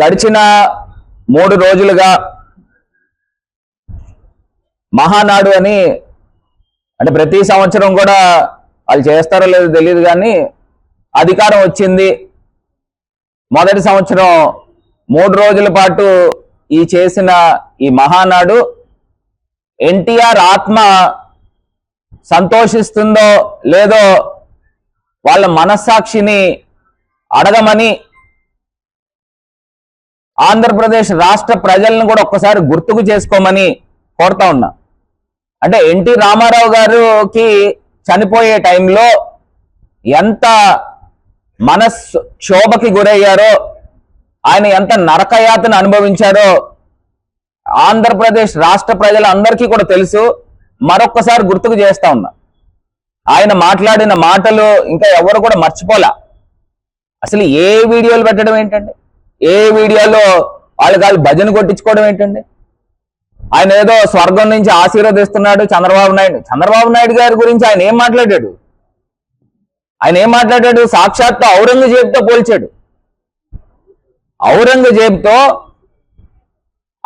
గడిచిన మూడు రోజులుగా మహానాడు అని అంటే ప్రతి సంవత్సరం కూడా వాళ్ళు చేస్తారో లేదో తెలియదు కానీ అధికారం వచ్చింది. మొదటి సంవత్సరం మూడు రోజుల పాటు ఈ చేసిన ఈ మహానాడు ఎన్టీఆర్ ఆత్మ సంతోషిస్తుందో లేదో వాళ్ళ మనస్సాక్షిని అడగమని ఆంధ్రప్రదేశ్ రాష్ట్ర ప్రజలను కూడా ఒక్కసారి గుర్తుకు చేసుకోమని కోరుతా ఉన్నా. అంటే ఎన్టీ రామారావు గారికి చనిపోయే టైంలో ఎంత మనస్సు క్షోభకి గురయ్యారో ఆయన ఎంత నరకయాతను అనుభవించారో ఆంధ్రప్రదేశ్ రాష్ట్ర ప్రజలందరికీ కూడా తెలుసు. మరొక్కసారి గుర్తుకు చేస్తా ఉన్నా. ఆయన మాట్లాడిన మాటలు ఇంకా ఎవరు కూడా మర్చిపోలే. అసలు ఏ వీడియోలు పెట్టడం ఏంటండి? ఏ వీడియోలో వాళ్ళు భజన కొట్టించుకోవడం ఏంటండి? ఆయన ఏదో స్వర్గం నుంచి ఆశీర్వదిస్తున్నాడు చంద్రబాబు నాయుడు. చంద్రబాబు నాయుడు గారి గురించి ఆయన ఏం మాట్లాడాడు? ఆయన ఏం మాట్లాడాడు? సాక్షాత్తు ఔరంగజేబుతో పోల్చాడు. ఔరంగజేబుతో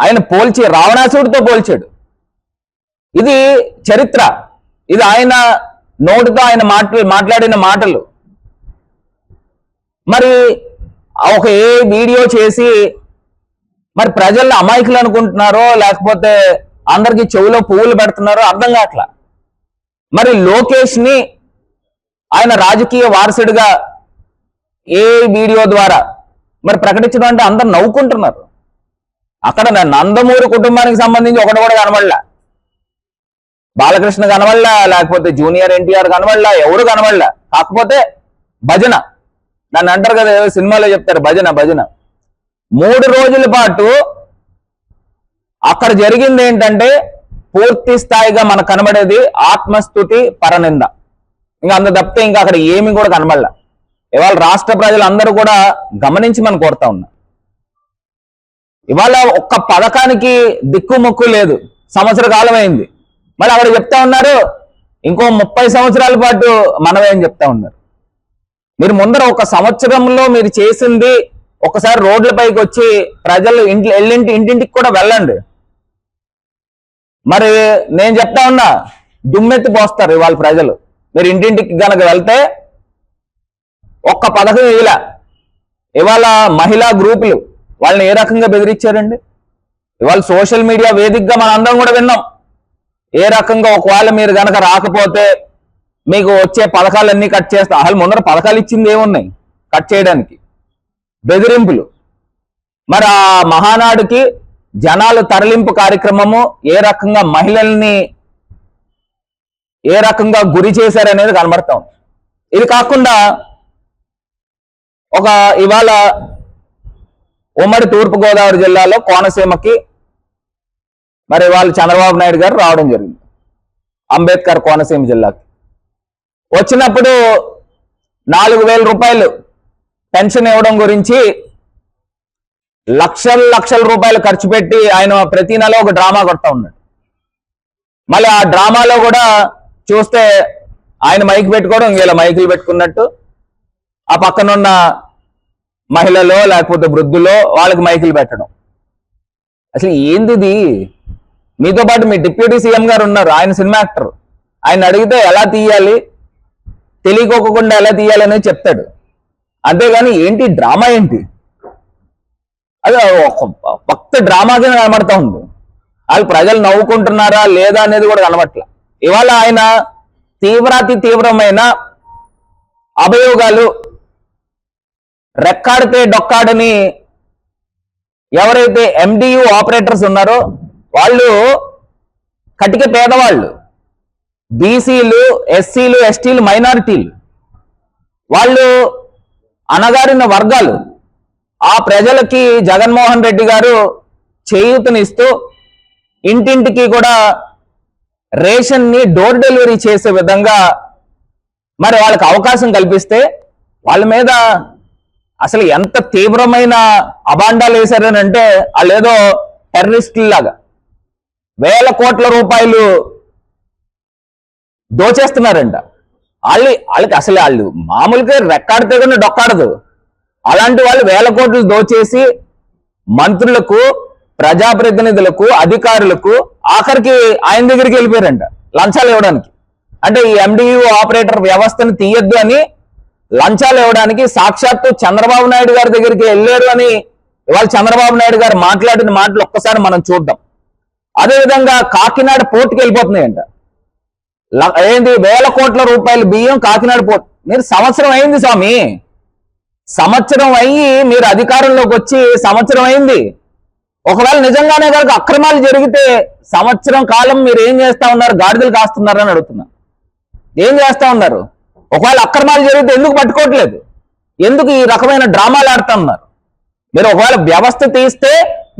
ఆయన పోల్చి రావణాసుడితో పోల్చాడు. ఇది చరిత్ర. ఇది ఆయన నోటితో ఆయన మాటలు మాట్లాడిన మాటలు. మరి ఒక ఏ వీడియో చేసి మరి ప్రజల్ని అమాయకులు అనుకుంటున్నారో లేకపోతే అందరికి చెవిలో పువ్వులు పెడుతున్నారో అర్థం కావట్లా? మరి లోకేష్ని ఆయన రాజకీయ వారసుడిగా ఏ వీడియో ద్వారా మరి ప్రకటించడం అంటే అందరు నవ్వుకుంటున్నారు. అక్కడ నందమూరి కుటుంబానికి సంబంధించి ఒకటి కూడా కనబడలా. బాలకృష్ణ కనబడలా లేకపోతే జూనియర్ ఎన్టీఆర్ కనబడలా ఎవరు కనబడలా. కాకపోతే భజన. నన్ను అంటారు కదా ఏదో సినిమాలో చెప్తారు భజన భజన. మూడు రోజుల పాటు అక్కడ జరిగింది ఏంటంటే పూర్తి స్థాయిగా మనకు కనబడేది ఆత్మస్థుతి పరనింద. ఇంకా అంత తప్పితే ఇంకా అక్కడ ఏమి కూడా కనబడలా. ఇవాళ రాష్ట్ర ప్రజలందరూ కూడా గమనించి మనం కోరుతా ఉన్నా. ఇవాళ ఒక్క పథకానికి దిక్కుముక్కు లేదు. సంవత్సర కాలం అయింది. మళ్ళీ అక్కడ చెప్తా ఉన్నారు ఇంకో ముప్పై సంవత్సరాల పాటు మనమే అని చెప్తా ఉన్నారు. మీరు ముందర ఒక సంవత్సరంలో మీరు చేసింది ఒకసారి రోడ్లపైకి వచ్చి ప్రజలు ఇంట్లో ఎల్లింటి ఇంటింటికి కూడా వెళ్ళండి. మరి నేను చెప్తా ఉన్నా దుమ్మెత్తి పోస్తారు ఇవాళ ప్రజలు. మీరు ఇంటింటికి గనక వెళ్తే ఒక్క పథకం ఇలా ఇవాళ మహిళా గ్రూపులు వాళ్ళని ఏ రకంగా బెదిరించారండి? ఇవాళ సోషల్ మీడియా వేదికగా మన అందరం కూడా విన్నాం. ఏ రకంగా ఒకవేళ మీరు కనుక రాకపోతే మీకు వచ్చే పథకాలన్నీ కట్ చేస్తా. అసలు ముందర పథకాలు ఇచ్చింది ఏమున్నాయి? కట్ చేయడానికి. బెదిరింపులు. మరి ఆ మహానాడుకి జనాలు తరలింపు కార్యక్రమము ఏ రకంగా మహిళల్ని ఏ రకంగా గురి చేశారనేది కనబడతాం ఇది కాకుండా ఒక ఇవాళ ఉమ్మడి తూర్పుగోదావరి జిల్లాలో కోనసీమకి మరి వాళ్ళు చంద్రబాబు నాయుడు గారు రావడం జరిగింది. అంబేద్కర్ కోనసీమ జిల్లాకి. వచ్చినప్పుడు నాలుగు వేల రూపాయలు పెన్షన్ ఇవ్వడం గురించి లక్షల లక్షల రూపాయలు ఖర్చు పెట్టి ఆయన ప్రతి నెల ఒక డ్రామా కొడతా ఉన్నాడు. మళ్ళీ ఆ డ్రామాలో కూడా చూస్తే ఆయన మైక్ పెట్టుకోవడం ఇలా మైకులు పెట్టుకున్నట్టు ఆ పక్కనున్న మహిళలో లేకపోతే వృద్ధులో వాళ్ళకి మైకులు పెట్టడం. అసలు ఏందిది? మీతో పాటు మీ డిప్యూటీ సీఎం గారు ఉన్నారు ఆయన సినిమా యాక్టర్. ఆయన అడిగితే ఎలా తీయాలి? తెలియకోకుండా ఎలా తీయాలనే చెప్తాడు. అంతేగాని ఏంటి డ్రామా ఏంటి? అది ఒక భక్త కనబడతా ఉంది. వాళ్ళు ప్రజలు నవ్వుకుంటున్నారా లేదా అనేది కూడా కనబట్ల ఇవాళ ఆయన తీవ్రాతి తీవ్రమైన అభియోగాలు రెక్కాడితే డొక్కాడని ఎవరైతే ఎండియు ఆపరేటర్స్ ఉన్నారో వాళ్ళు కటిక పేదవాళ్ళు. బీసీలు ఎస్సీలు ఎస్టీలు మైనారిటీలు. వాళ్ళు అనగారిన వర్గాలు. ఆ ప్రజలకి జగన్మోహన్ రెడ్డి గారు చేయూతనిస్తూ ఇంటింటికి కూడా రేషన్ని డోర్ డెలివరీ చేసే విధంగా మరి వాళ్ళకి అవకాశం కల్పిస్తే వాళ్ళ మీద అసలు ఎంత తీవ్రమైన అబాండాలు వేశారని అంటే వాళ్ళు ఏదో టెర్రరిస్టులాగా వేల కోట్ల రూపాయలు దోచేస్తున్నారంట. వాళ్ళు వాళ్ళకి అసలు వాళ్ళు మామూలుగా రెక్కాడితే కానీ డొక్కాడదు. అలాంటి వాళ్ళు వేల కోట్లు దోచేసి మంత్రులకు ప్రజాప్రతినిధులకు అధికారులకు ఆఖరికి ఆయన దగ్గరికి వెళ్ళిపోయారంట లంచాలు ఇవ్వడానికి. అంటే ఈ ఎండియు ఆపరేటర్ వ్యవస్థను తీయొద్దు అని లంచాలు ఇవ్వడానికి సాక్షాత్తు చంద్రబాబు నాయుడు గారి దగ్గరికి వెళ్ళారు అని ఇవాళ చంద్రబాబు నాయుడు గారు మాట్లాడిన మాటలు ఒక్కసారి మనం చూద్దాం. అదేవిధంగా కాకినాడ పోర్టుకి వెళ్ళిపోతున్నాయంట. ఏంటి వేల కోట్ల రూపాయలు బియ్యం కాకినాడ పోర్ట్ మీరు సంవత్సరం అయింది స్వామి. సంవత్సరం అయ్యి మీరు అధికారంలోకి వచ్చి సంవత్సరం అయింది. ఒకవేళ నిజంగానే కనుక అక్రమాలు జరిగితే సంవత్సరం కాలం మీరు ఏం చేస్తా ఉన్నారు? గాడిదలు కాస్తున్నారని అడుగుతున్నా. ఏం చేస్తా ఉన్నారు? ఒకవేళ అక్రమాలు జరిగితే ఎందుకు పట్టుకోవట్లేదు? ఎందుకు ఈ రకమైన డ్రామాలు ఆడుతా ఉన్నారు? మీరు ఒకవేళ వ్యవస్థ తీస్తే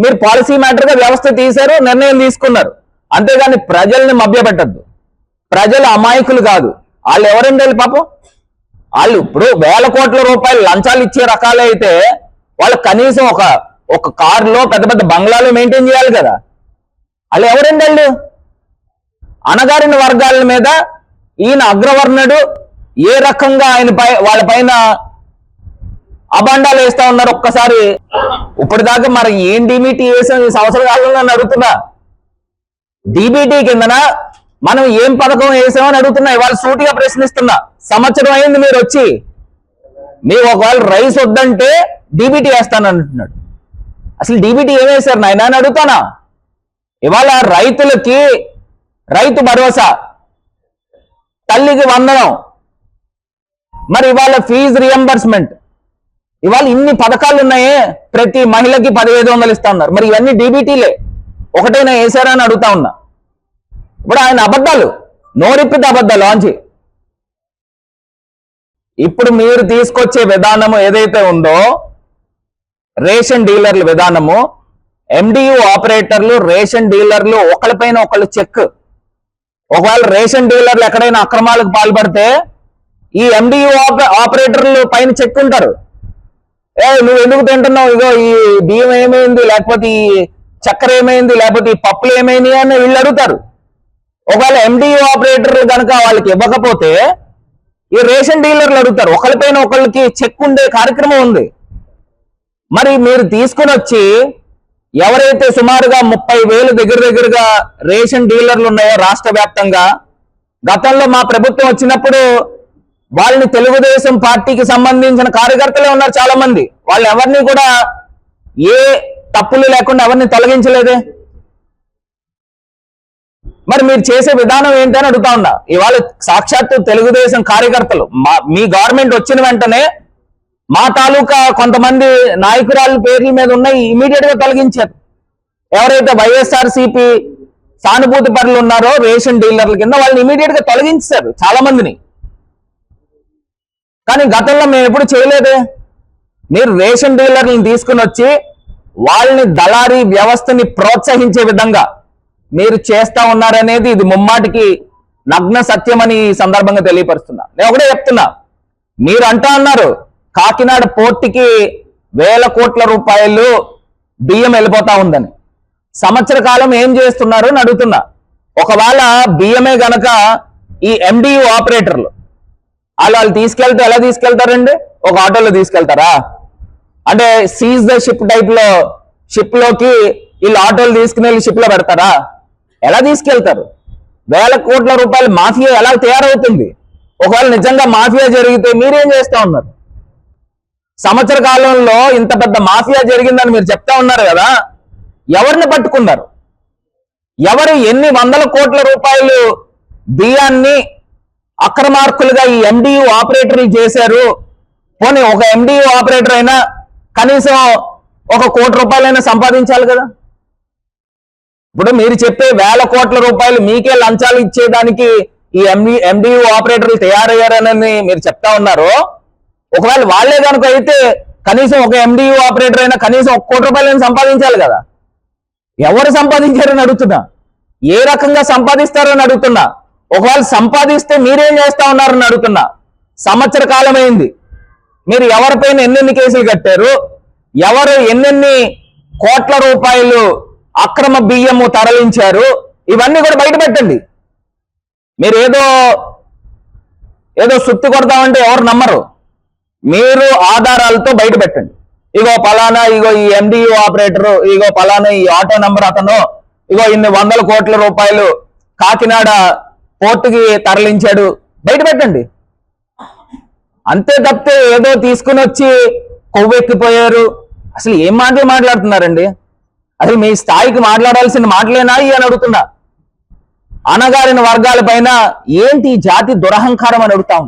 మీరు పాలసీ మ్యాటర్గా వ్యవస్థ తీశారు నిర్ణయం తీసుకున్నారు. అంతేగాని ప్రజల్ని మభ్యపెట్టద్దు. ప్రజలు అమాయకులు కాదు. వాళ్ళు ఎవరండి వెళ్ళి పాపం? వాళ్ళు ఇప్పుడు వేల కోట్ల రూపాయలు లంచాలు ఇచ్చే రకాలే అయితే వాళ్ళు కనీసం ఒక ఒక కారులో పెద్ద పెద్ద బంగ్లాలు మెయింటైన్ చేయాలి కదా. వాళ్ళు ఎవరండి వాళ్ళు? అణగారిన వర్గాల మీద ఈయన అగ్రవర్ణుడు ఏ రకంగా ఆయన పై వాళ్ళ పైన అబండాలు వేస్తా ఉన్నారు ఒక్కసారి? ఇప్పటిదాకా మరి ఏం డిబిటీ వేసాం ఈ సంవత్సర కాలంలో అడుగుతున్నా డిబిటీ కిందన మనం ఏం పథకం వేసామని అడుగుతున్నా ఇవాళ సూటిగా ప్రశ్నిస్తున్నా. సంవత్సరం అయింది మీరు వచ్చి మీరు ఒకవేళ రైస్ వద్దంటే డీబీటీ వేస్తాను అంటున్నాడు. అసలు డీబీటీ ఏం వేశారు నాయన అని అడుగుతానా? ఇవాళ రైతులకి రైతు భరోసా తల్లికి వందనం మరి ఇవాళ ఫీజు రియంబర్స్మెంట్ ఇవాళ ఇన్ని పథకాలు ఉన్నాయే ప్రతి మహిళకి పదిహేను వందలు ఇస్తా ఉన్నారు. మరి ఇవన్నీ డీబీటీలే ఒకటైనా వేసారా అని అడుగుతా ఉన్నా. ఇప్పుడు ఆయన అబద్ధాలు. నోరిప్పితే అబద్ధాలు ఆంచి ఇప్పుడు మీరు తీసుకొచ్చే విధానము ఏదైతే ఉందో రేషన్ డీలర్ల విధానము ఎండియు ఆపరేటర్లు రేషన్ డీలర్లు ఒకళ్ళపైన ఒకళ్ళు చెక్. ఒకవేళ రేషన్ డీలర్లు ఎక్కడైనా అక్రమాలకు పాల్పడితే ఈ ఎండియు ఆపరేటర్లు పైన చెక్ ఉంటారు. ఏ నువ్వు ఎందుకు తింటున్నావు? ఇగో ఈ బియ్యం ఏమైంది? లేకపోతే ఈ చక్కెర ఏమైంది? లేకపోతే ఈ పప్పులు ఏమైంది అని వీళ్ళు అడుగుతారు. ఒకవేళ ఎండియు ఆపరేటర్లు కనుక వాళ్ళకి ఇవ్వకపోతే ఈ రేషన్ డీలర్లు అడుగుతారు. ఒకరిపైన ఒకళ్ళకి చెక్ ఉండే కార్యక్రమం ఉంది. మరి మీరు తీసుకుని వచ్చి ఎవరైతే సుమారుగా ముప్పై వేలు దగ్గర దగ్గరగా రేషన్ డీలర్లు ఉన్నాయో రాష్ట్ర వ్యాప్తంగా గతంలో మా ప్రభుత్వం వచ్చినప్పుడు వాళ్ళని తెలుగుదేశం పార్టీకి సంబంధించిన కార్యకర్తలే ఉన్నారు చాలా మంది వాళ్ళు ఎవరిని కూడా ఏ తప్పులు లేకుండా ఎవరిని తొలగించలేదే? మరి మీరు చేసే విధానం ఏంటని అడుగుతా ఉన్నా. ఇవాళ సాక్షాత్తు తెలుగుదేశం కార్యకర్తలు మా మీ గవర్నమెంట్ వచ్చిన వెంటనే మా తాలూకా కొంతమంది నాయకురాల పేర్ల మీద ఉన్నాయి ఇమీడియట్గా తొలగించారు. ఎవరైతే వైఎస్ఆర్ సిపి సానుభూతి పరులు ఉన్నారో రేషన్ డీలర్ల కింద వాళ్ళని ఇమీడియట్గా తొలగించారు చాలా మందిని కానీ గతంలో మేము ఎప్పుడు చేయలేదే. మీరు రేషన్ డీలర్లను తీసుకుని వచ్చి వాళ్ళని దళారీ వ్యవస్థని ప్రోత్సహించే విధంగా మీరు చేస్తా ఉన్నారనేది ఇది ముమ్మాటికి నగ్న సత్యమని ఈ సందర్భంగా తెలియపరుస్తున్నా. నేను ఒకటే చెప్తున్నా. మీరు అంటా అన్నారు కాకినాడ పోర్టుకి వేల కోట్ల రూపాయలు బియ్యం వెళ్ళిపోతా ఉందని. సంవత్సర కాలం ఏం చేస్తున్నారు అని అడుగుతున్నా. ఒకవేళ బియ్యమే గనక ఈ ఎండియు ఆపరేటర్లు వాళ్ళు వాళ్ళు తీసుకెళ్తే ఎలా తీసుకెళ్తారండి? ఒక ఆటోలో తీసుకెళ్తారా? అంటే సీజ్ ద షిప్ టైప్లో షిప్లోకి వీళ్ళు ఆటోలు తీసుకుని వెళ్ళి షిప్లో పెడతారా? ఎలా తీసుకెళ్తారు? వేల కోట్ల రూపాయల మాఫియా ఎలా తయారవుతుంది? ఒకవేళ నిజంగా మాఫియా జరిగితే మీరేం చేస్తా ఉన్నారు? సంవత్సర కాలంలో ఇంత పెద్ద మాఫియా జరిగిందని మీరు చెప్తా ఉన్నారు కదా ఎవరిని పట్టుకున్నారు? ఎవరు ఎన్ని వందల కోట్ల రూపాయలు బియ్యాన్ని అక్రమార్కులుగా ఈ ఎండియు ఆపరేటర్లు చేశారు? పోనీ ఒక ఎండియు ఆపరేటర్ అయినా కనీసం ఒక కోటి రూపాయలైనా సంపాదించాలి కదా? ఇప్పుడు మీరు చెప్పే వేల కోట్ల రూపాయలు మీకే లంచాలు ఇచ్చేదానికి ఈ ఎండి ఎండియు ఆపరేటర్లు తయారయ్యారని మీరు చెప్తా ఉన్నారు. ఒకవేళ వాళ్ళే కనుక అయితే కనీసం ఒక ఎండియు ఆపరేటర్ అయినా కనీసం ఒక కోటి రూపాయలు సంపాదించాలి కదా. ఎవరు సంపాదించారని అడుగుతున్నా? ఏ రకంగా సంపాదిస్తారని అడుగుతున్నా? ఒకవేళ సంపాదిస్తే మీరేం చేస్తా ఉన్నారని అడుగుతున్నా? సంవత్సర కాలం అయింది. మీరు ఎవరిపైన ఎన్నెన్ని కేసులు కట్టారు? ఎవరు ఎన్నెన్ని కోట్ల రూపాయలు అక్రమ బియ్యము తరలించారు. ఇవన్నీ కూడా బయట పెట్టండి మీరు ఏదో ఏదో సుత్తి కొడతామంటే ఎవరు నమ్మరు. మీరు ఆధారాలతో బయట పెట్టండి ఇగో పలానా ఇగో ఈ ఎండియు ఆపరేటరు ఇగో పలానా ఈ ఆటో నంబర్ అతను ఇగో ఇన్ని వందల కోట్ల రూపాయలు కాకినాడ పోర్టుకి తరలించాడు. బయట పెట్టండి అంతే తప్పితే ఏదో తీసుకుని వచ్చి కొవ్వెక్కిపోయారు. అసలు ఏం మాటలు మాట్లాడుతున్నారండి? అసలు మీ స్థాయికి మాట్లాడాల్సిన మాటలేనా అని అడుగుతున్నా. అనగారిన వర్గాల పైన ఏంటి ఈ జాతి దురహంకారం అని అడుగుతా